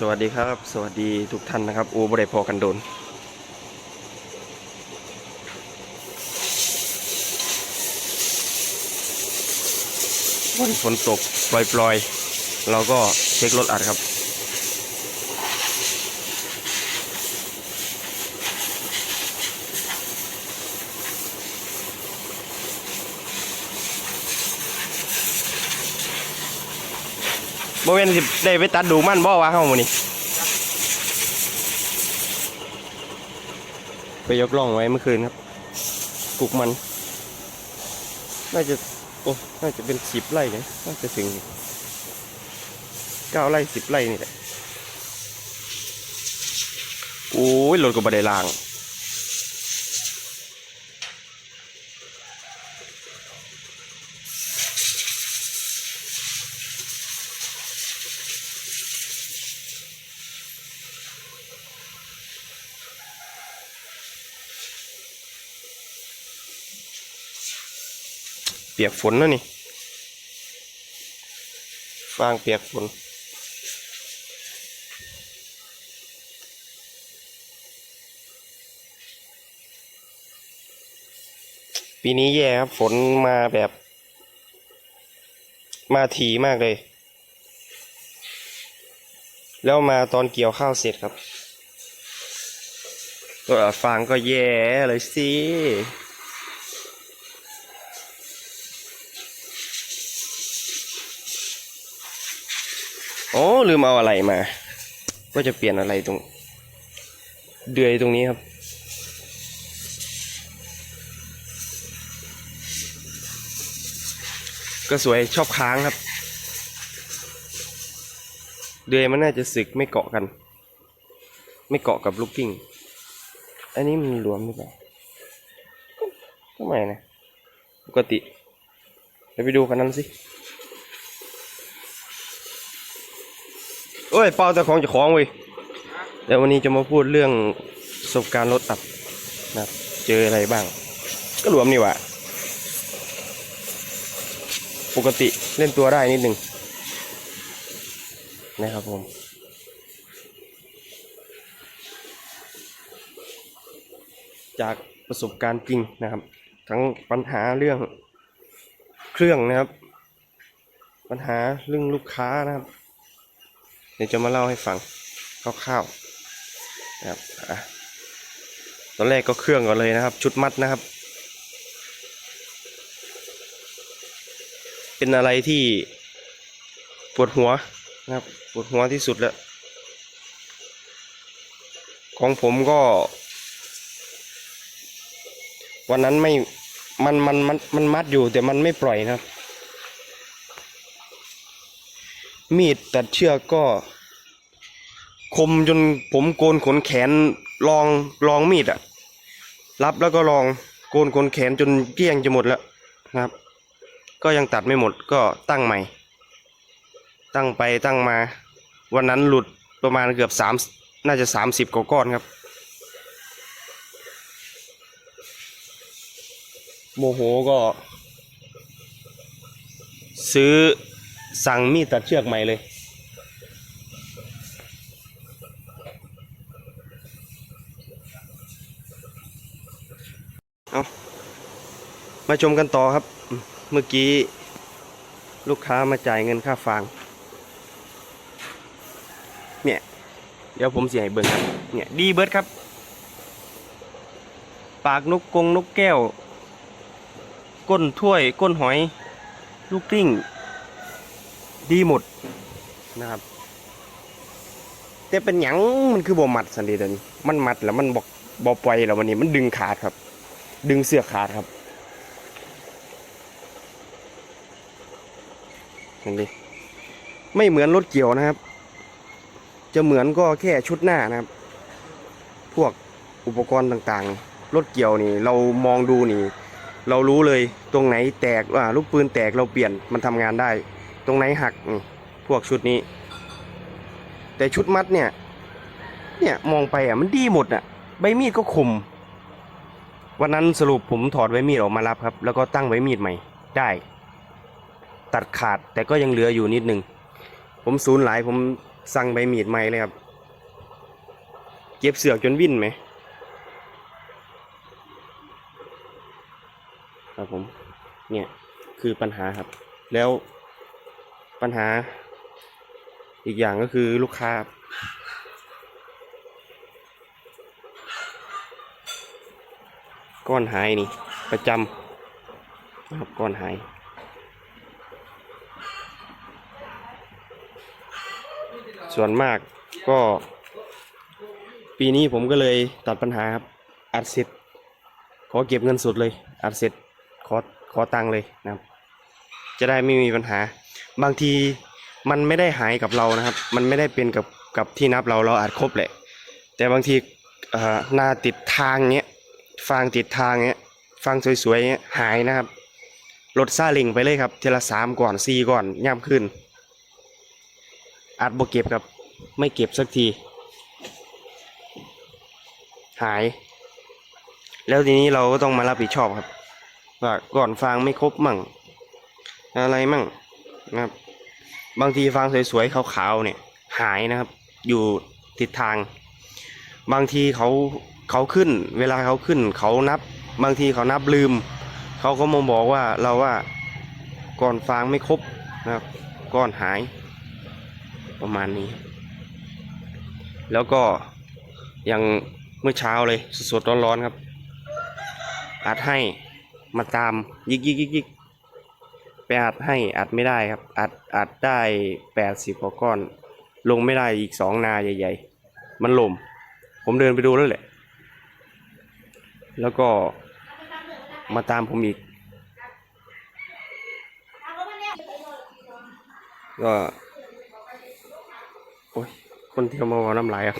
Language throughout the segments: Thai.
สวัสดีครับ สวัสดีทุกท่านนะครับอูบริพอกันโดน วันฝนตกปล่อยๆ เราก็เช็ครถอัดครับ โมเมนสิได้ไปตัดดูมันบ่วะเข้ามานี่ไปยกล่องไว้เมื่อคืนครับปลูกมัน น่าจะ โอ้ น่าจะเป็นสิบไร่เนะน่าจะถึงเก้าไร่สิบไร่นี่แหละ โอ้ยรถก็บได้ลาง เปียกฝนแล้วนี่ ฟางเปียกฝน ปีนี้แย่ครับ ฝนมาแบบ มาทีมากเลย แล้วมาตอนเกี่ยวข้าวเสร็จครับตัวฟางก็แย่เลยสิ โอ้ลืมเอาอะไรมา ก็จะเปลี่ยนอะไรตรง เดือยตรงนี้ครับ ก็สวยชอบค้างครับ เดือยมันน่าจะสึกไม่เกาะกัน ไม่เกาะกับลูกกิ้ง อันนี้มันรวมหรือเปล่าก็ไม่นะ ปกติเดี๋ยวไปดูกันนั้นสิ เอ้ยเป้าแต่ของจะของเว้ยเดี๋ยววันนี้จะมาพูดเรื่องประสบการณ์รถอับนะครับเจออะไรบ้าง ก็รวมนี่ว่าปกติเล่นตัวได้นิดหนึ่งนะครับผมจากประสบการณ์จริงนะครับ ทั้งปัญหาเรื่องเครื่องนะครับ ปัญหาเรื่องลูกค้านะครับ เดี๋ยวจะมาเล่าให้ฟังคร่าวๆนะครับอะตอนแรกก็เครื่องก่อนเลยนะครับ ชุดมัดนะครับ เป็นอะไรที่ปวดหัวนะครับปวดหัวที่สุดแล้ว ของผมก็ วันนั้นไม่มันมันมันมันมัดอยู่แต่มันไม่ปล่อยนะครับ มีดตัดเชือกก็ คมจนผมโกนขนแขนลองลองมีดอะรับแล้วก็ลองโกนขนแขนจนเกลี้ยงจะหมดแล้วนะครับ ก็ยังตัดไม่หมดก็ตั้งใหม่ ตั้งไปตั้งมา วันนั้นหลุดประมาณเกือบสามน่าจะสามสิบกว่าก้อนครับ โมโหก็ ซื้อ สั่งมีดตัดเชือกใหม่เลย เอามาชมกันต่อครับ เมื่อกี้ลูกค้ามาจ่ายเงินค่าฟาง เนี่ย เดี๋ยวผมเสียให้เบิ่งครับ เนี่ยดีเบิร์ดครับ ปากนกกงนกแก้ว ก้นถ้วย ก้นหอย ลูกกลิ้ง ดีหมดนะครับ แต่เป็นหยังมันคือบ่มัดสันเดีเดี๋ยวนี้มันมัดแล้วมันบอกบอปล่อยแล้ววันนี้มันดึงขาดครับ ดึงเสื้อขาดครับนี่ดิไม่เหมือนรถเกี่ยวนะครับ จะเหมือนก็แค่ชุดหน้านะครับ พวกอุปกรณ์ต่างๆ รถเกี่ยวนี่ เรามองดูนี่ เรารู้เลยตรงไหนแตกว่าลูกปืนแตกเราเปลี่ยนมันทำงานได้ ตรงไหนหักนี่พวกชุดนี้ แต่ชุดมัดเนี่ย เนี่ยมองไปอะมันดีหมดอะ ใบมีดก็คมวันนั้นสรุปผมถอดใบมีดออกมารับครับ แล้วก็ตั้งใบมีดใหม่ได้ ตัดขาดแต่ก็ยังเหลืออยู่นิดนึง ผมศูนย์หลายผมสั่งใบมีดใหม่เลยครับ เก็บเสือกจนวิ่นไหมครับผม เนี่ย คือปัญหาครับ แล้ว ปัญหา อีกอย่างก็คือลูกค้า ก้อนหายนี่ ประจำนะครับก้อนหายส่วนมากก็ ปีนี้ผมก็เลยตัดปัญหาครับอัดเสร็จ ขอเก็บเงินสดเลยอัดเสร็จขอขอตังค์เลยนะครับ จะได้ไม่มีปัญหา บางทีมันไม่ได้หายกับเรานะครับ มันไม่ได้เป็นกับกับที่นับเราเราอัดครบแหละ แต่บางทีหน้าติดทางเนี้ยฟางติดทางเนี้ยฟางสวยๆเนี้ยหายนะครับรถซาเลิงไปเลยครับเทละสามก่อนสี่ก่อนย่ำขึ้นอัดบ่เก็บครับไม่เก็บสักที หาย แล้วทีนี้เราก็ต้องมารับผิดชอบครับว่าก่อนฟางไม่ครบมั่ง อะไรมั่ง นะครับ บางทีฟางสวยๆขาวๆเนี่ยหายนะครับ อยู่ทิศทาง บางทีเขาเขาขึ้น เวลาเขาขึ้นเขานับ บางทีเขานับลืม เขาก็มาบอกว่าเราว่าก่อนฟางไม่ครบนะครับก้อนหาย ประมาณนี้ แล้วก็ย่างเมื่อเช้าเลยสดๆร้อนๆครับ อัดให้มาตามยิกยิกยิกยิก ไปอัดให้อัดไม่ได้ครับ อัดอัดได้แปดสิบกว่าก้อน ลงไม่ได้อีกสองนาใหญ่ ๆ มันหล่ม ผมเดินไปดูแล้วแหละ แล้วก็มาตามผมอีก ก็โอ้ยคนเที่ยวมาวอน้ำลายครับ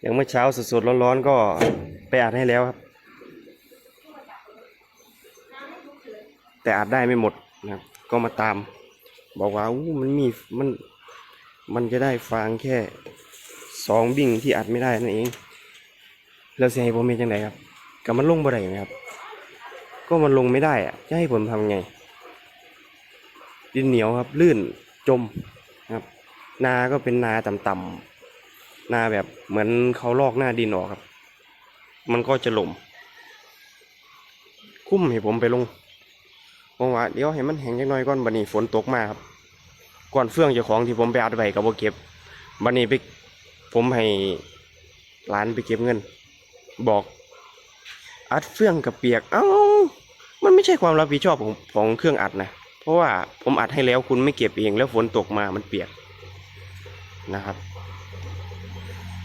อย่างเมื่อเช้าสดๆร้อนๆก็ไปอัดให้แล้วครับ แต่อัดได้ไม่หมดนะครับ ก็มาตาม บอกว่าอู้มันมีมันมันจะได้ฟางแค่สองบิ่งที่อัดไม่ได้นั่นเอง แล้วจะให้ผมเป็นยังไงครับกับมันลงบ่ได้ไหมครับ ก็มันลงไม่ได้อะจะให้ผมทำไง ดินเหนียวครับ ลื่นจมนะครับ นาก็เป็นนาต่ำๆนาแบบเหมือนเขาลอกหน้าดินออกครับ มันก็จะหล่มคุ้มให้ผมไปลง บอกว่าเดี๋ยวให้มันแห้งจักหน่อยก่อนบัดนี้ฝนตกมาครับก่อนเฟื่องเจ้าของที่ผมไปอัดไว้กับโบเก็บบัดนี้ไปผมให้ร้านไปเก็บเงิน บอก อัดเฟื่องกับเปียก เอ้ามันไม่ใช่ความรับผิดชอบของของเครื่องอัดนะเพราะว่าผมอัดให้แล้วคุณไม่เก็บเองแล้วฝนตกมามันเปียกนะครับ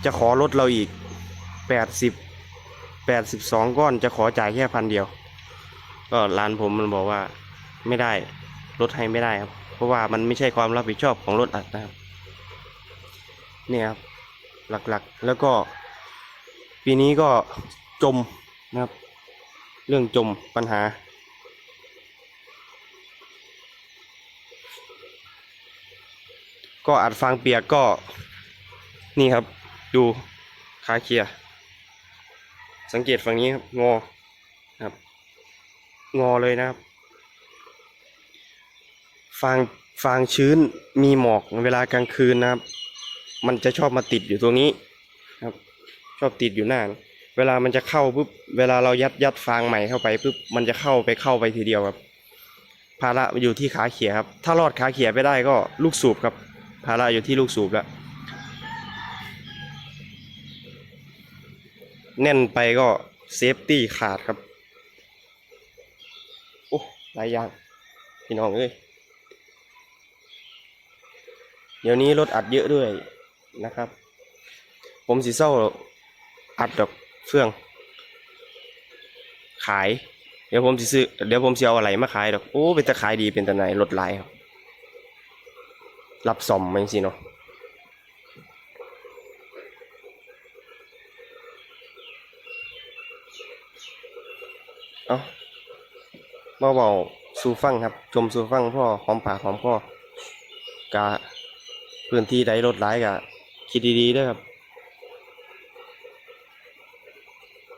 จะขอลดเราอีกแปดสิบแปดสิบสองก้อนจะขอจ่ายแค่พันเดียว ก็ร้านผมมันบอกว่า ไม่ได้ลดให้ไม่ได้ครับ เพราะว่ามันไม่ใช่ความรับผิดชอบของรถอัดนะครับเนี่ยครับหลักๆแล้วก็ ปีนี้ก็จมนะครับ เรื่องจมปัญหา ก็อัดฟางเปียกก็นี่ครับ ดูขาเคียสังเกตฝั่งนี้ครับงอครับ งอเลยนะครับ ฟางฟางชื้นมีหมอกเวลากลางคืนนะครับ มันจะชอบมาติดอยู่ตรงนี้ครับ ชอบติดอยู่หน้า เวลามันจะเข้าปุ๊บเวลาเรายัดยัดฟางใหม่เข้าไปปุ๊บมันจะเข้าไปเข้าไปทีเดียวครับ ภาระอยู่ที่ขาเขียครับ ถ้ารอดขาเขียไปได้ก็ลูกสูบครับ ภาระอยู่ที่ลูกสูบแล้วแน่นไปก็เซฟตี้ขาดครับ โอ้หลายอย่างพี่น้องเอ้ย เดี๋ยวนี้รถอัดเยอะด้วยนะครับ ผมสีเศร้าอัดดอกเฟื่อง ขาย เดี๋ยวผมสิซื้อเดี๋ยวผมสิเอาอะไรมาขายดอกโอ้เป็นตะขายดีเป็นตะไหนรถลายครับรับซ่อมมันสิเนาะเอามาเบาสู่ฟังครับ ชมสู่ฟังพ่อหอมปากหอมคอกะ พื้นที่ใดรถร้ายก็คิดดีๆด้วยครับ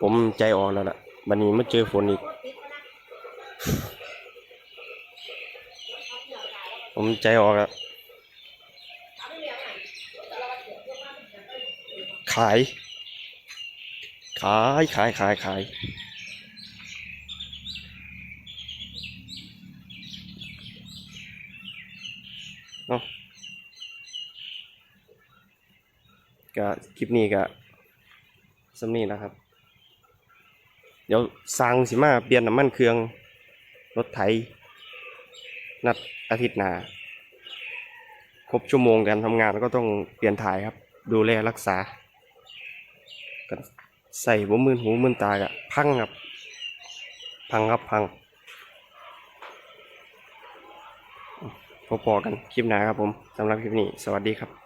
ผมใจอ่อนแล้วล่ะบันนี้มาเจอฝนอีก ผมใจอ่อกอะขาย ขายขายขายขายเนาะ ก็คลิปนี้ก็สำนี้นะครับ เดี๋ยวสั่งสิมาเปลี่ยนน้ำมันเครื่องรถไถนัดอาทิตย์หน้าครบชั่วโมงการทำงานก็ต้องเปลี่ยนถ่ายครับ ดูแลรักษาก็ใส่บ่มือหูมือตากะพังครับ พังครับพังพบๆกันคลิปหน้าครับผมสำหรับคลิปนี้ สวัสดีครับ